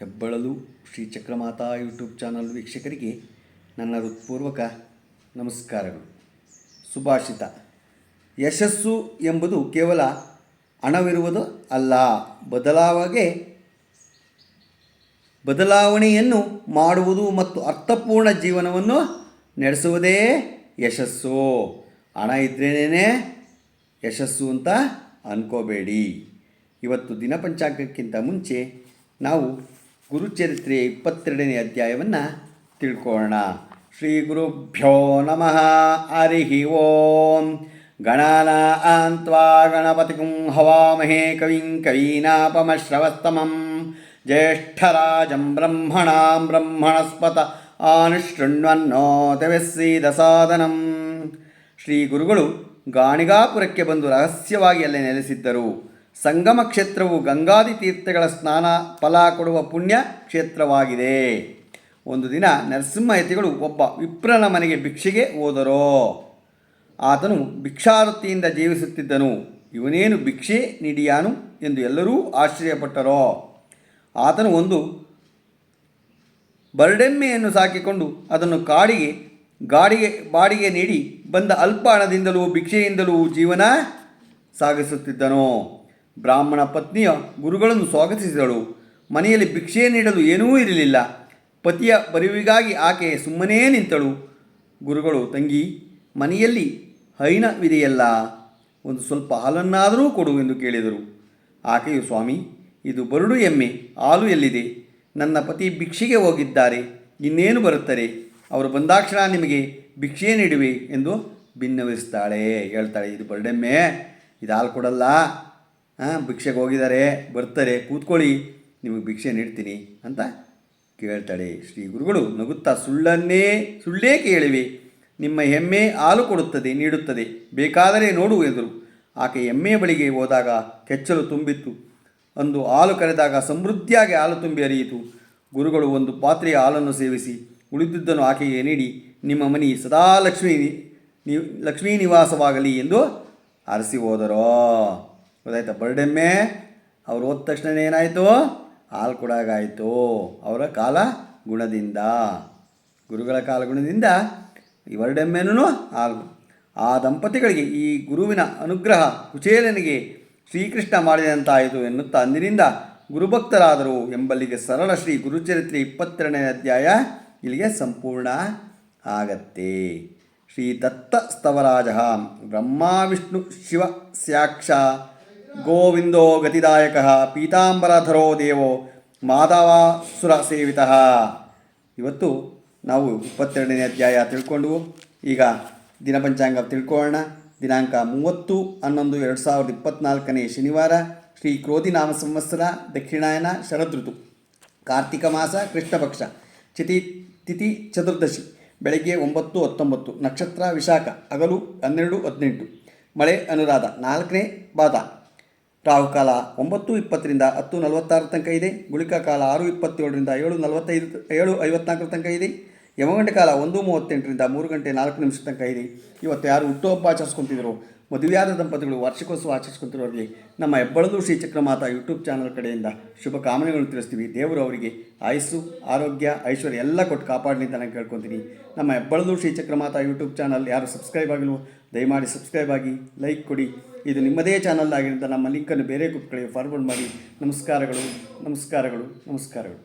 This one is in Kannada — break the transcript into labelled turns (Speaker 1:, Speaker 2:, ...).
Speaker 1: ಹೆಬ್ಬಳಲು ಶ್ರೀ ಚಕ್ರಮಾತಾ ಯೂಟ್ಯೂಬ್ ಚಾನಲ್ ವೀಕ್ಷಕರಿಗೆ ನನ್ನ ಹೃತ್ಪೂರ್ವಕ ನಮಸ್ಕಾರಗಳು. ಸುಭಾಷಿತ. ಯಶಸ್ಸು ಎಂಬುದು ಕೇವಲ ಹಣವಿರುವುದು ಅಲ್ಲ ಬದಲಾವಣೆ ಬದಲಾವಣೆಯನ್ನು ಮಾಡುವುದು ಮತ್ತು ಅರ್ಥಪೂರ್ಣ ಜೀವನವನ್ನು ನಡೆಸುವುದೇ ಯಶಸ್ಸು. ಹಣ ಇದ್ರೇನೇ ಯಶಸ್ಸು ಅಂತ ಅನ್ಕೋಬೇಡಿ. ಇವತ್ತು ದಿನಪಂಚಾಂಗಕ್ಕಿಂತ ಮುಂಚೆ ನಾವು ಗುರುಚರಿತ್ರೆ ಇಪ್ಪತ್ತೆರಡನೇ ಅಧ್ಯಾಯವನ್ನು ತಿಳ್ಕೊಳ್ಳೋಣ. ಶ್ರೀ ಗುರುಭ್ಯೋ ನಮಃ. ಹರಿ ಓಂ. ಗಣಾನಾನ್ತ್ವಾ ಗಣಪತಿ ಹವಾಮಹೇ ಕವಿಂ ಕವೀನಾಪಮಶ್ರವಸ್ತಮಂ. ಜ್ಯೇಷ್ಠರಾಜಂ ಬ್ರಹ್ಮಣಾಂ ಬ್ರಹ್ಮಣಸ್ಪತ ಆನುಶೃಣ್ವನ್ನೋತವೆಸ್ಸೀದ ದಸಾದನಂ. ಶ್ರೀ ಗುರುಗಳು ಗಾಣಿಗಾಪುರಕ್ಕೆ ಬಂದು ರಹಸ್ಯವಾಗಿ ಅಲ್ಲೇ ನೆಲೆಸಿದ್ದರು. ಸಂಗಮ ಕ್ಷೇತ್ರವು ಗಂಗಾದಿ ತೀರ್ಥಗಳ ಸ್ನಾನ ಫಲ ಕೊಡುವ ಪುಣ್ಯ ಕ್ಷೇತ್ರವಾಗಿದೆ. ಒಂದು ದಿನ ನರಸಿಂಹಯತಿಗಳು ಒಬ್ಬ ವಿಪ್ರನ ಮನೆಗೆ ಭಿಕ್ಷೆಗೆ ಹೋದರೋ. ಆತನು ಭಿಕ್ಷಾರತಿಯಿಂದ ಜೀವಿಸುತ್ತಿದ್ದನು. ಇವನೇನು ಭಿಕ್ಷೆ ನೀಡಿಯಾನು ಎಂದು ಎಲ್ಲರೂ ಆಶ್ಚರ್ಯಪಟ್ಟರೋ. ಆತನು ಒಂದು ಬರ್ಡೆಮ್ಮೆಯನ್ನು ಸಾಕಿಕೊಂಡು ಅದನ್ನು ಕಾಡಿಗೆ, ಗಾಡಿಗೆ, ಬಾಡಿಗೆ ನೀಡಿ ಬಂದ ಅಲ್ಪ ಹಣದಿಂದಲೂ ಭಿಕ್ಷೆಯಿಂದಲೂ ಜೀವನ ಸಾಗಿಸುತ್ತಿದ್ದನು. ಬ್ರಾಹ್ಮಣ ಪತ್ನಿಯ ಗುರುಗಳನ್ನು ಸ್ವಾಗತಿಸಿದಳು. ಮನೆಯಲ್ಲಿ ಭಿಕ್ಷೆ ನೀಡಲು ಏನೂ ಇರಲಿಲ್ಲ. ಪತಿಯ ಬರಿವಿಗಾಗಿ ಆಕೆ ಸುಮ್ಮನೇ ನಿಂತಳು. ಗುರುಗಳು, ತಂಗಿ, ಮನೆಯಲ್ಲಿ ಹೈನವಿದೆಯಲ್ಲ. ಒಂದು ಸ್ವಲ್ಪ ಹಾಲನ್ನಾದರೂ ಕೊಡು ಎಂದು ಕೇಳಿದರು. ಆಕೆಯು, ಸ್ವಾಮಿ, ಇದು ಬರುಡು ಎಮ್ಮೆ. ಹಾಲು ಎಲ್ಲಿದೆ? ನನ್ನ ಪತಿ ಭಿಕ್ಷೆಗೆ ಹೋಗಿದ್ದಾರೆ. ಇನ್ನೇನು ಬರುತ್ತಾರೆ ಅವರು ಬಂದಾಕ್ಷಣ ನಿಮಗೆ ಭಿಕ್ಷೆ ನೀಡುವೆ ಎಂದು ಭಿನ್ನವಿಸ್ತಾಳೆ ಹೇಳ್ತಾಳೆ. ಇದು ಬರಡೆಮ್ಮೆ. ಇದು ಹಾಲು ಕೊಡಲ್ಲ. ಭಿಕ್ಷೆಗೆ ಹೋಗಿದ್ದಾರೆ, ಬರ್ತಾರೆ, ಕೂತ್ಕೊಳ್ಳಿ, ನಿಮಗೆ ಭಿಕ್ಷೆ ನೀಡ್ತೀನಿ ಅಂತ ಕೇಳ್ತಾಳೆ. ಶ್ರೀ ಗುರುಗಳು ನಗುತ್ತಾ, ಸುಳ್ಳನ್ನೇ, ಸುಳ್ಳೇ ಕೇಳಿವೆ. ನಿಮ್ಮ ಹೆಮ್ಮೆ ಹಾಲು ಕೊಡುತ್ತದೆ, ನೀಡುತ್ತದೆ. ಬೇಕಾದರೆ ನೋಡು ಎಂದರು. ಆಕೆ ಎಮ್ಮೆಯ ಬಳಿಗೆ ಹೋದಾಗ ಕೆಚ್ಚಲು ತುಂಬಿತ್ತು. ಅಂದು ಹಾಲು ಕರೆದಾಗ ಸಮೃದ್ಧಿಯಾಗಿ ಹಾಲು ತುಂಬಿ ಹರಿಯಿತು. ಗುರುಗಳು ಒಂದು ಪಾತ್ರೆಯ ಹಾಲನ್ನು ಸೇವಿಸಿ, ಉಳಿದಿದ್ದನ್ನು ಆಕೆಗೆ ನೀಡಿ, ನಿಮ್ಮ ಮನೆ ಸದಾ ಲಕ್ಷ್ಮೀ ಲಕ್ಷ್ಮೀ ನಿವಾಸವಾಗಲಿ ಎಂದು ಅರಸಿ ಹೋದರೋ. ಗೊತ್ತಾಯ್ತಾ? ಬರ್ಡೆಮ್ಮೆ ಅವ್ರು ಹೋದ ತಕ್ಷಣ ಏನಾಯಿತು? ಹಾಲು ಕೊಡಾಗಾಯಿತು ಅವರ ಕಾಲ ಗುಣದಿಂದ. ಗುರುಗಳ ಕಾಲ ಗುಣದಿಂದ ಈ ವರ್ಡೆಮ್ಮೆನೂ ಹಾಲು ಆ ದಂಪತಿಗಳಿಗೆ ಈ ಗುರುವಿನ ಅನುಗ್ರಹ ಕುಚೇಲನಿಗೆ ಶ್ರೀಕೃಷ್ಣ ಮಾಡಿದಂತಾಯಿತು ಎನ್ನುತ್ತಾ ಅಂದಿನಿಂದ ಗುರುಭಕ್ತರಾದರು ಎಂಬಲ್ಲಿಗೆ ಸರಳ ಶ್ರೀ ಗುರುಚರಿತ್ರೆ ಇಪ್ಪತ್ತೆರಡನೇ ಅಧ್ಯಾಯ ಇಲ್ಲಿಗೆ ಸಂಪೂರ್ಣ ಆಗತ್ತೆ. ಶ್ರೀ ದತ್ತ ಸ್ತವರಾಜ ಬ್ರಹ್ಮ, ವಿಷ್ಣು, ಶಿವ ಸ್ಯಾಕ್ಷ ಗೋವಿಂದೋ ಗತಿದಾಯಕ, ಪೀತಾಂಬರಧರೋ ದೇವೋ ಮಾಧವಾಸುರ ಸೇವಿತ. ಇವತ್ತು ನಾವು ಇಪ್ಪತ್ತೆರಡನೇ ಅಧ್ಯಾಯ ತಿಳ್ಕೊಂಡು ಈಗ ದಿನಪಂಚಾಂಗ ತಿಳ್ಕೊಳ್ಳೋಣ. ದಿನಾಂಕ ಮೂವತ್ತು, ಹನ್ನೊಂದು, ಎರಡು ಸಾವಿರದ ಇಪ್ಪತ್ತ್ನಾಲ್ಕನೇ ಶನಿವಾರ, ಶ್ರೀ ಕ್ರೋಧಿನಾಮ ಸಂವತ್ಸರ, ದಕ್ಷಿಣಾಯನ ಶರದೃತು. ಕಾರ್ತಿಕ ಮಾಸ ಕೃಷ್ಣಪಕ್ಷ ಚಿತಿ, ತಿಥಿ ಚತುರ್ದಶಿ. ಬೆಳಗ್ಗೆ ಒಂಬತ್ತು, ಹತ್ತೊಂಬತ್ತು. ನಕ್ಷತ್ರ, ವಿಶಾಖ. ಹಗಲು, ಹನ್ನೆರಡು, ಹದಿನೆಂಟು. ಮಳೆ, ಅನುರಾಧ. ನಾಲ್ಕನೇ ಬಾದ ರಾಹುಕಾಲ ಒಂಬತ್ತು ಇಪ್ಪತ್ತರಿಂದ ಹತ್ತು ನಲವತ್ತಾರು ತನಕ ಇದೆ. ಗುಳಿಕಾ ಕಾಲ ಆರು ಇಪ್ಪತ್ತೇಳರಿಂದ ಏಳು ನಲವತ್ತೈದು, ಏಳು ಐವತ್ನಾಲ್ಕರ ತನಕ ಇದೆ. ಯಮಗಂಟೆ ಕಾಲ ಒಂದು ಮೂವತ್ತೆಂಟರಿಂದ ಮೂರು ಗಂಟೆ ನಾಲ್ಕು ನಿಮಿಷ ತನಕ ಇದೆ. ಇವತ್ತು ಯಾರು ಹುಟ್ಟುಹಬ್ಬ ಆಚರಿಸ್ಕೊತಿದ್ರು? ಮದುವೆಯಾದ ದಂಪತಿಗಳು ವಾರ್ಷಿಕೋತ್ಸವ ಆಚರಿಸ್ಕೊಂತಿರೋರಿಗೆ ನಮ್ಮ ಹೆಬ್ಬಳದು ಶ್ರೀ ಚಕ್ರಮಾತಾ ಯೂಟ್ಯೂಬ್ ಚಾನಲ್ ಕಡೆಯಿಂದ ಶುಭ ಕಾಮನೆಗಳನ್ನು ತಿಳಿಸ್ತೀವಿ. ದೇವರು ಅವರಿಗೆ ಆಯಸ್ಸು, ಆರೋಗ್ಯ, ಐಶ್ವರ್ಯ ಎಲ್ಲ ಕೊಟ್ಟು ಕಾಪಾಡಲಿ ಅಂತ ನಾನು ಕೇಳ್ಕೊತೀನಿ. ನಮ್ಮ ಹೆಬ್ಬಳದು ಶ್ರೀ ಚಕ್ರಮಾತಾ ಯೂಟ್ಯೂಬ್ ಚಾನಲ್ ಯಾರು ಸಬ್ಸ್ಕ್ರೈಬ್ ಆಗಿಲ್ವೋ ದಯಮಾಡಿ ಸಬ್ಸ್ಕ್ರೈಬ್ ಆಗಿ, ಲೈಕ್ ಕೊಡಿ. ಇದು ನಿಮ್ಮದೇ ಚಾನಲ್ ಆಗಿರೋದ್ರಿಂದ ನಮ್ಮ ಲಿಂಕನ್ನು ಬೇರೆ ಗ್ರೂಪ್ಗಳಿಗೆ ಫಾರ್ವರ್ಡ್ ಮಾಡಿ. ನಮಸ್ಕಾರಗಳು ನಮಸ್ಕಾರಗಳು ನಮಸ್ಕಾರಗಳು.